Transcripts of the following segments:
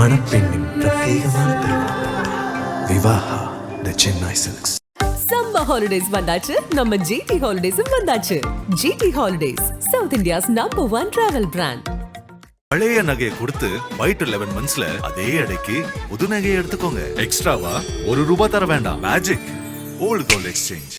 மணப்பெண்ணின் பிரத்யேகமான திருமணம். Vivaha the Chennai silks summer holidays வந்தாச்சு. நம்ம ஜிடி ஹாலிடேஸும் வந்தாச்சு. GT holidays south India's number one travel brand பழைய நகையை கொடுத்து ஒயிட் லெவன் மந்த்ஸ்ல அதே அடைக்கு புது நகையை எடுத்துக்கோங்க. எக்ஸ்ட்ராவா ஒரு ரூபாய் தர வேண்டாம். Magic old gold exchange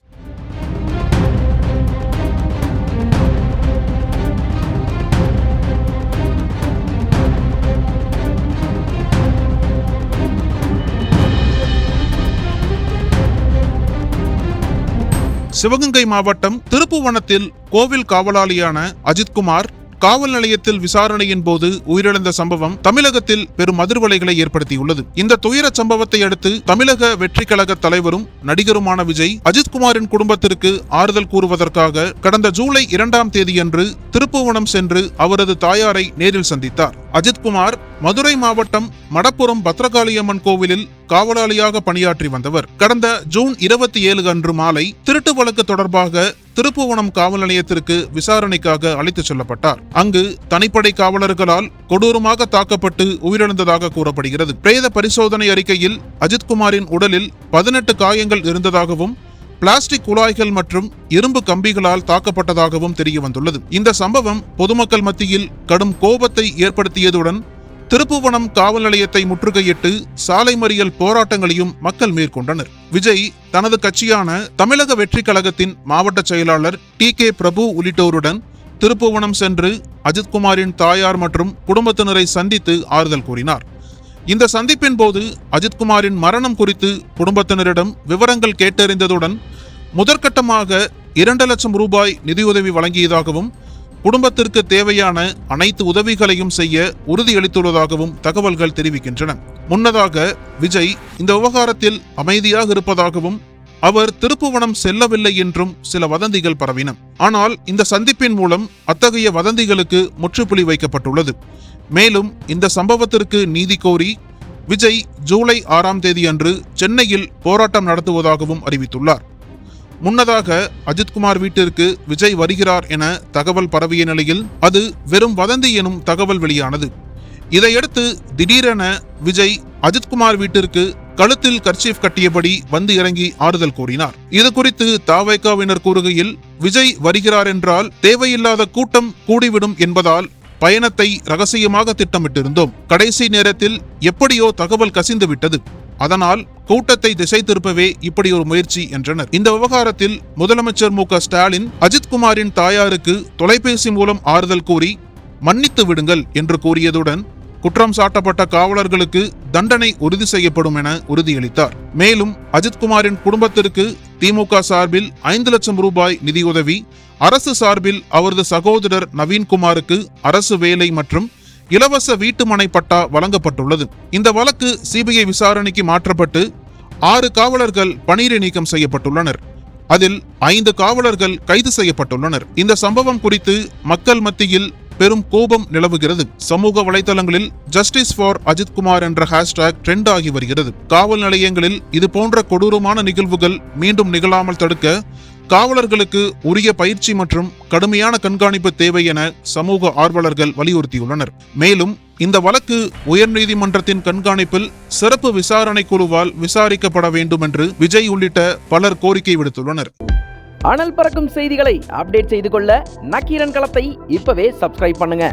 Sivaganga மாவட்டம் திருப்புவனத்தில் கோவில் காவலாளியான அஜித்குமார் காவல் நிலையத்தில் விசாரணையின் போது உயிரிழந்த சம்பவம் தமிழகத்தில் பெரும் அதிர்வலைகளை ஏற்படுத்தியுள்ளது. இந்த துயர சம்பவத்தை அடுத்து தமிழக வெற்றி கழக தலைவரும் நடிகருமான விஜய் அஜித்குமாரின் குடும்பத்திற்கு ஆறுதல் கூறுவதற்காக கடந்த ஜூலை இரண்டாம் தேதியன்று திருப்புவனம் சென்று அவரது தாயாரை நேரில் சந்தித்தார். அஜித்குமார் மதுரை மாவட்டம் மடப்புறம் பத்ரகாளியம்மன் கோவிலில் காவலாளியாக பணியாற்றி வந்தவர். கடந்த ஜூன் இருபத்தி ஏழு அன்று மாலை திருட்டு வழக்கு தொடர்பாக திருப்புவனம் காவல் நிலையத்திற்கு விசாரணைக்காக அழைத்துச் செல்லப்பட்டார். அங்கு தனிப்படை காவலர்களால் கொடூரமாக தாக்கப்பட்டு உயிரிழந்ததாக கூறப்படுகிறது. பிரேத பரிசோதனை அறிக்கையில் அஜித்குமாரின் உடலில் பதினெட்டு காயங்கள் இருந்ததாகவும் பிளாஸ்டிக் குழாய்கள் மற்றும் இரும்பு கம்பிகளால் தாக்கப்பட்டதாகவும் தெரிய வந்துள்ளது இந்த சம்பவம் பொதுமக்கள் மத்தியில் கடும் கோபத்தை ஏற்படுத்தியதுடன் திருப்புவனம் காவல் நிலையத்தை முற்றுகையிட்டு சாலை மறியல் போராட்டங்களையும் மக்கள் மேற்கொண்டனர். விஜய் தனது கட்சியான தமிழக வெற்றி கழகத்தின் மாவட்ட செயலாளர் டி கே பிரபு உள்ளிட்டோருடன் திருப்புவனம் சென்று அஜித்குமாரின் தாயார் மற்றும் குடும்பத்தினரை சந்தித்து ஆறுதல் கூறினார். இந்த சந்திப்பின் போது அஜித்குமாரின் மரணம் குறித்து குடும்பத்தினரிடம் விவரங்கள் கேட்டறிந்ததுடன் முதற்கட்டமாக இரண்டு லட்சம் ரூபாய் நிதியுதவி வழங்கியதாகவும் குடும்பத்திற்கு தேவையான அனைத்து உதவிகளையும் செய்ய உறுதியளித்துள்ளதாகவும் தகவல்கள் தெரிவிக்கின்றன. முன்னதாக விஜய் இந்த விவகாரத்தில் அமைதியாக இருப்பதாகவும் அவர் திருப்புவனம் செல்லவில்லை என்றும் சில வதந்திகள் பரவின. ஆனால் இந்த சந்திப்பின் மூலம் அத்தகைய வதந்திகளுக்கு முற்றுப்புள்ளி வைக்கப்பட்டுள்ளது. மேலும் இந்த சம்பவத்திற்கு நீதி கோரி விஜய் ஜூலை ஆறாம் தேதி அன்று சென்னையில் போராட்டம் நடத்துவதாகவும் அறிவித்துள்ளார். முன்னதாக அஜித்குமார் வீட்டிற்கு விஜய் வருகிறார் என தகவல் பரவிய நிலையில் அது வெறும் வதந்தி எனும் தகவல் வெளியானது. இதையடுத்து திடீரென விஜய் அஜித்குமார் வீட்டிற்கு கழுத்தில் கர்ச்சீஃப் கட்டியபடி வந்து இறங்கி ஆறுதல் கூறினார். இது குறித்து தாவைக்காவினர் கூறுகையில் விஜய் வருகிறார் என்றால் தேவையில்லாத கூட்டம் கூடிவிடும் என்பதால் பயணத்தை ரகசியமாக திட்டமிட்டிருந்தோம். கடைசி நேரத்தில் எப்படியோ தகவல் கசிந்து விட்டது அதனால் கூட்டத்தை திசை திருப்பவே இப்படி ஒரு முயற்சி என்றனர். இந்த விவகாரத்தில் முதலமைச்சர் மு ஸ்டாலின் அஜித்குமாரின் தாயாருக்கு தொலைபேசி மூலம் ஆறுதல் கூறி மன்னித்து விடுங்கள் என்று கூறியதுடன் குற்றம் சாட்டப்பட்ட காவலர்களுக்கு தண்டனை உறுதி செய்யப்படும் என உறுதியளித்தார். மேலும் அஜித்குமாரின் குடும்பத்திற்கு திமுக சார்பில் ஐந்து லட்சம் ரூபாய் நிதியுதவி அரசு சார்பில் அவரது சகோதரர் நவீன்குமாருக்கு அரசு வேலை மற்றும் இலவச வீட்டுமனை பட்டா வழங்கப்பட்டுள்ளது. இந்த வழக்கு சிபிஐ விசாரணைக்கு மாற்றப்பட்டு ஆறு காவலர்கள் பணியிட நீக்கம் செய்யப்பட்டுள்ளனர். அதில் ஐந்து காவலர்கள் கைது செய்யப்பட்டுள்ளனர். இந்த சம்பவம் குறித்து மக்கள் மத்தியில் பெரும் கோபம் நிலவுகிறது. சமூக வலைதளங்களில் ஜஸ்டிஸ் ஃபார் அஜித்குமார் என்ற ஹேஷ்டாக் ட்ரெண்ட் ஆகி வருகிறது. காவல் நிலையங்களில் இது போன்ற கொடூரமான நிகழ்வுகள் மீண்டும் நிகழாமல் தடுக்க காவலர்களுக்கு உரிய பயிற்சி மற்றும் கடுமையான கண்காணிப்பு தேவை என சமூக ஆர்வலர்கள் வலியுறுத்தியுள்ளனர். மேலும் இந்த வழக்கு உயர்நீதிமன்றத்தின் கண்காணிப்பில் சிறப்பு விசாரணை குழுவால் விசாரிக்கப்பட வேண்டும் என்று விஜய் உள்ளிட்ட பலர் கோரிக்கை விடுத்துள்ளனர். அனல் பறக்கும் செய்திகளை அப்டேட் செய்து கொள்ள நக்கீரன் களத்தை இப்பவே சப்ஸ்கிரைப் பண்ணுங்க.